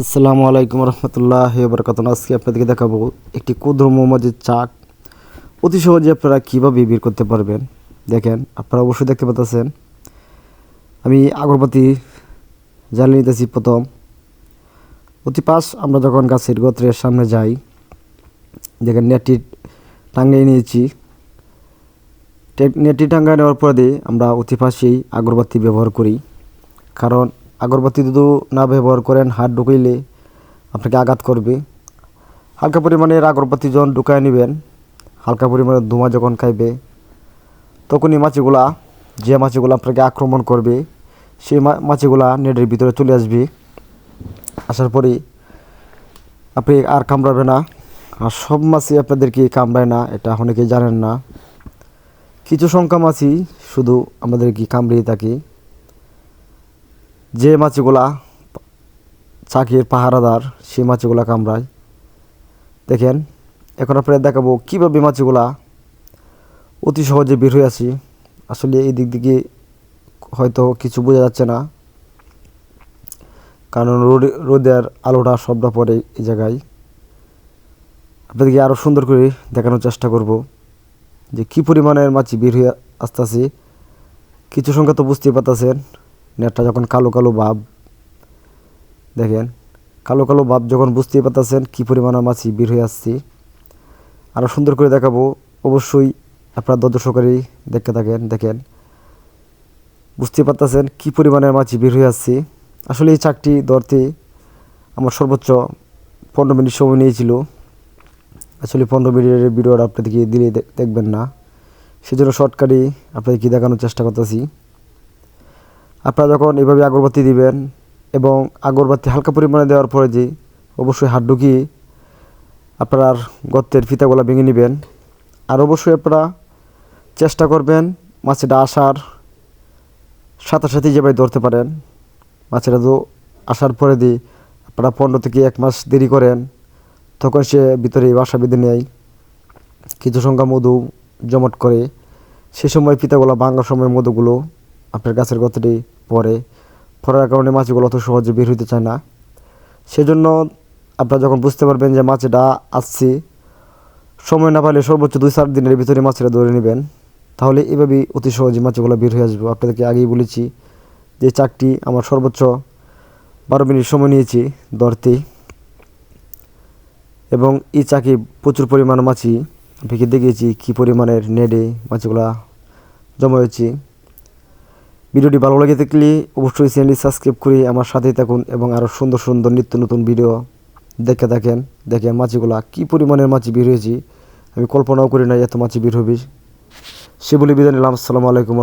আসসালামু আলাইকুম রহমতুল্লাহ বরকাত আজকে আপনাদেরকে দেখাবো একটি ক্ষুদ্র মোহাম্মদের চাক। অতি সহজে আপনারা কীভাবে বের করতে পারবেন? দেখেন, আপনারা অবশ্যই দেখতে পাচ্ছেন। আমি আগরবাতি জ্বালিয়ে নিতেছি প্রথম। অতি পাশ আমরা যখন গাছের গোত্রের সামনে যাই, দেখেন নেটটি টাঙ্গাই নিয়েছি। নেটটি টাঙ্গাই নেওয়ার পরে আমরা অতি পাশেই আগরবাতি ব্যবহার করি। কারণ আগরবাতি যদি না ব্যবহার করেন, হাত ঢুকাইলে আপনাকে আঘাত করবে। হালকা পরিমাণের আগরবাতি যখন ঢুকায় নেবেন, হালকা পরিমাণে ধোঁয়া যখন খাইবে, তখনই মাছিগুলা, যে মাছিগুলো আপনাকে আক্রমণ করবে, সেই মাছিগুলা নেটের ভিতরে চলে আসবে। আসার পরে আপনি আর কামড়াবে না। আর সব মাছই আপনাদেরকে কামড়ায় না, এটা অনেকেই জানেন না। কিছু সংখ্যা মাছই শুধু আমাদেরকে কামড়িয়ে থাকে। যে মাছিগুলা চাকির পাহারাদার, সেই মাছিগুলা কামড়ায়। দেখেন, এখন আপনাদের দেখাবো কীভাবে মাছিগুলা অতি সহজে বের হয়ে আসি। আসলে এই দিক দিকে হয়তো কিছু বোঝা যাচ্ছে না। কারণ রোদে, রোদের আলোটা সবটা পড়ে এই জায়গায়। আপনাদেরকে আরও সুন্দর করে দেখানোর চেষ্টা করব যে কী পরিমাণের মাছি বের হয়ে আসতেছে। কিছু সংখ্যা তো বুঝতেই পারতেছেন। নেটটা যখন কালো কালো ভাব, দেখেন, কালো কালো ভাব যখন বুঝতেই পারতেছেন কী পরিমাণের মাছি বের হয়ে আসছি। আরও সুন্দর করে দেখাবো, অবশ্যই আপনার দর্শক সহকারেই দেখতে থাকেন, দেখেন বুঝতে পারতেছেন কী পরিমাণের মাছি বের হয়ে আসছি। আসলে এই চাকটি ধরতে আমার সর্বোচ্চ পনেরো মিনিট সময় নিয়েছিল। আসলে পনেরো মিনিটের ভিডিওটা আপনাদেরকে দিলে দেখবেন না। সেজন্য শর্টকাটে আপনাদেরকে দেখানোর চেষ্টা করতেছি। আপনারা যখন এভাবে আগরবাতি দিবেন এবং আগরবাতি হালকা পরিমাণে দেওয়ার পরে যে অবশ্যই হাত ঢুকিয়ে আপনার গর্তের ফিতাগুলো ভেঙে নেবেন। আর অবশ্যই আপনারা চেষ্টা করবেন মাছটা আসার সাথে সাথে যেভাবে ধরতে পারেন। মাছেরা তো আসার পরে দিয়ে আপনারা পনেরো থেকে এক মাস দেরি করেন, তখন সে ভিতরে বাসা বেঁধে নেয়। কিছু সংখ্যা মধু জমট করে সে সময় পিতাগুলো ভাঙার সময় মধুগুলো আপনার গাছের গতটি পরে পড়ার কারণে মাছগুলো অত সহজে বের হইতে চায় না। সেজন্য আপনারা যখন বুঝতে পারবেন যে মাছটা আসছে, সময় না পাইলে সর্বোচ্চ দুই চার দিনের ভিতরে মাছটা ধরে নেবেন। তাহলে এভাবেই অতি সহজে মাছগুলো বের হয়ে আসবে। আপনাদেরকে আগেই বলেছি যে চাকটি আমার সর্বোচ্চ বারো মিনিট সময় নিয়েছি ধরতে এবং এই চাকে প্রচুর পরিমাণ মাছি আপনাকে দেখিয়েছি কী পরিমাণের নেডে মাছগুলা জমা হয়েছে। ভিডিওটি ভালো লাগে থাকলে অবশ্যই চ্যানেলটি সাবস্ক্রাইব করে আমার সাথেই থাকুন এবং আরও সুন্দর সুন্দর নিত্য নতুন ভিডিও দেখে থাকেন দেখেন মাছিগুলা কি পরিমাণের মাছি বের হয়েছি, আমি কল্পনাও করি না এত মাছি বের হবে। সে বলে বিদায় নিলাম, আসসালামু আলাইকুম